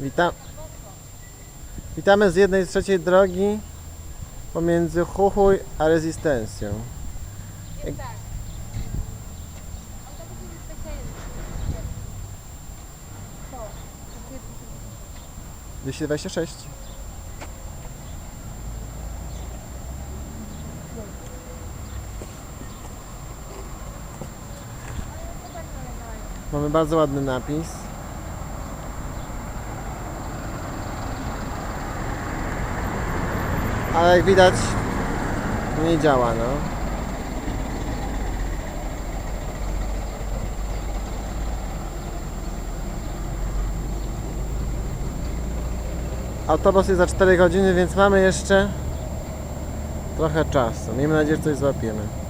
Witam. Witamy z jednej z trzeciej drogi pomiędzy Chuchuj a Rezystencją. Jest tak. Autobus jest specjalny. Co? To jest 226. Mamy bardzo ładny napis. Ale jak widać nie działa no. Autobus jest za 4 godziny, więc mamy jeszcze trochę czasu. Miejmy nadzieję, że coś złapiemy.